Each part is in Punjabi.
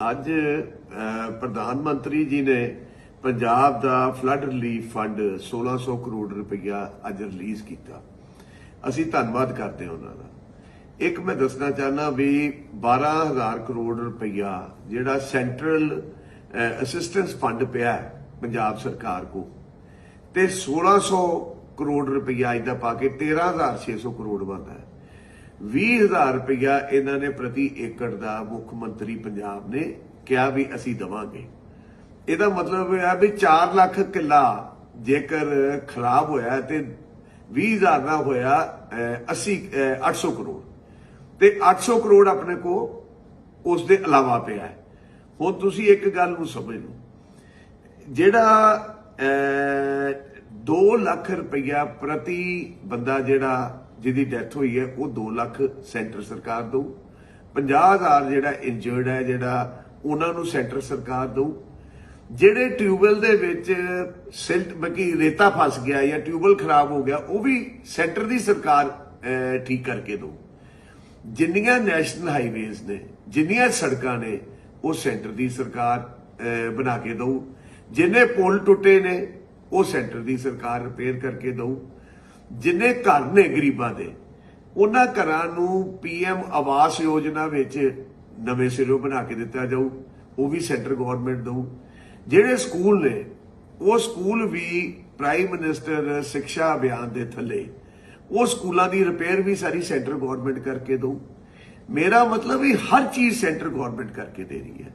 ਅੱਜ ਪ੍ਰਧਾਨ ਮੰਤਰੀ ਜੀ ਨੇ ਪੰਜਾਬ ਦਾ ਫਲੱਡ ਰਿਲੀਫ ਫੰਡ 1600 ਕਰੋੜ ਰੁਪਇਆ ਅੱਜ ਰਿਲੀਜ਼ ਕੀਤਾ। ਅਸੀਂ ਧੰਨਵਾਦ ਕਰਦੇ ਹਾਂ ਉਹਨਾਂ ਦਾ। ਇੱਕ ਮੈਂ ਦੱਸਣਾ ਚਾਹਨਾ ਵੀ 12000 ਕਰੋੜ ਰੁਪਇਆ ਜਿਹੜਾ ਸੈਂਟਰਲ ਅਸਿਸਟੈਂਸ ਫੰਡ ਪਿਆ ਪੰਜਾਬ ਸਰਕਾਰ ਕੋ ਤੇ 1600 ਕਰੋੜ ਰੁਪਇਆ ਇਹਦਾ ਪਾ ਕੇ 13600 ਕਰੋੜ ਬਣਦਾ ਹੈ। 20000 ਰੁਪਇਆ ਇਹਨਾਂ ਨੇ ਪ੍ਰਤੀ ਏਕੜ ਦਾ ਮੁੱਖ ਮੰਤਰੀ ਪੰਜਾਬ ਨੇ ਕਿਹਾ ਵੀ ਅਸੀਂ ਦਵਾਂਗੇ। ਇਹਦਾ ਮਤਲਬ ਹੈ ਵੀ 4 ਲੱਖ ਕਿੱਲਾ ਜੇਕਰ ਖਰਾਬ ਹੋਇਆ ਹੈ ਤੇ 20000 ਦਾ ਹੋਇਆ ਅਹ, 80 ਅਹ, 800 ਕਰੋੜ। ਤੇ 800 ਕਰੋੜ ਆਪਣੇ ਕੋ ਉਸ ਦੇ ਇਲਾਵਾ ਪਿਆ ਹੈ। ਹੁਣ ਤੁਸੀਂ ਇੱਕ ਗੱਲ ਨੂੰ ਸਮਝ ਲਓ। ਜਿਹੜਾ 2 ਲੱਖ ਰੁਪਇਆ ਪ੍ਰਤੀ ਬੰਦਾ ਜਿਹੜਾ, ਜਿਹਦੀ ਡੈਥ ਹੋਈ ਹੈ, ਉਹ 2 ਲੱਖ ਸੈਂਟਰ ਸਰਕਾਰ ਦਊ। 50000 ਜਿਹੜਾ ਇੰਜਰਡ ਹੈ, ਜਿਹੜਾ ਉਹਨਾਂ ਨੂੰ ਸੈਂਟਰ ਸਰਕਾਰ ਦਊ। ਜਿਹੜੇ ਟਿਊਬਵੈਲ ਦੇ ਵਿੱਚ ਸਿਲਟ ਬਕੀ ਰੇਤਾ ਫਸ ਗਿਆ ਜਾਂ ਟਿਊਬਵੈਲ ਖਰਾਬ ਹੋ ਗਿਆ, ਉਹ ਵੀ ਸੈਂਟਰ ਦੀ ਸਰਕਾਰ ਠੀਕ ਕਰਕੇ ਦਊ। ਜਿੰਨੀਆਂ ਨੈਸ਼ਨਲ ਹਾਈਵੇਜ਼ ਨੇ, ਜਿੰਨੀਆਂ ਸੜਕਾਂ ਨੇ, ਉਹ ਸੈਂਟਰ ਦੀ ਸਰਕਾਰ ਬਣਾ ਕੇ ਦਊ। ਜਿੰਨੇ ਪੁਲ ਟੁੱਟੇ ਨੇ ਉਹ ਸੈਂਟਰ ਦੀ ਸਰਕਾਰ ਰਿਪੇਅਰ ਕਰਕੇ ਦਊ। ਜਿੰਨੇ ਘਰ ਨੇ ਗਰੀਬਾਂ ਦੇ, ਉਹਨਾਂ ਘਰਾਂ ਨੂੰ ਪੀਐਮ ਆਵਾਸ ਯੋਜਨਾ ਵਿੱਚ ਨਵੇਂ ਸਿਰੋਂ ਬਣਾ ਕੇ ਦਿੱਤਾ ਜਾਊ। ਉਹ ਵੀ ਸੈਂਟਰ ਗਵਰਨਮੈਂਟ ਦਊ। ਜਿਹੜੇ ਸਕੂਲ ਨੇ, ਉਹ ਸਕੂਲ ਵੀ ਪ੍ਰਾਈਮ ਮਿਨਿਸਟਰ ਸਿੱਖਿਆ ਅਭਿਆਨ ਦੇ ਥੱਲੇ। ਉਹ ਸਕੂਲਾਂ ਦੀ ਰਿਪੇਅਰ ਵੀ ਸਾਰੀ ਸੈਂਟਰ ਗਵਰਨਮੈਂਟ ਕਰਕੇ ਦਊ। ਮੇਰਾ ਮਤਲਬ ਵੀ ਹਰ ਚੀਜ਼ ਸੈਂਟਰ ਗਵਰਨਮੈਂਟ ਕਰਕੇ ਦੇ ਰਹੀ ਹੈ।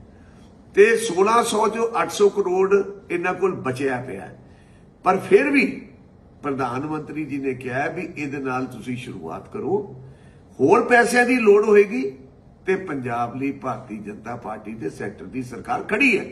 ਤੇ 1600 ਜੋ 800 ਕਰੋੜ ਇਹਨਾਂ ਕੋਲ ਬਚਿਆ ਪਿਆ ਹੈ। ਪਰ ਫਿਰ ਵੀ ਪ੍ਰਧਾਨ ਮੰਤਰੀ ਜੀ ਨੇ ਕਿਹਾ ਵੀ ਇਹਦੇ ਨਾਲ ਤੁਸੀਂ ਸ਼ੁਰੂਆਤ ਕਰੋ। ਹੋਰ ਪੈਸਿਆਂ ਦੀ ਲੋੜ ਹੋਏਗੀ ਤੇ ਪੰਜਾਬ ਲਈ ਭਾਰਤੀ ਜਨਤਾ ਪਾਰਟੀ ਦੇ ਸੈਕਟਰ ਦੀ ਸਰਕਾਰ ਖੜੀ ਹੈ।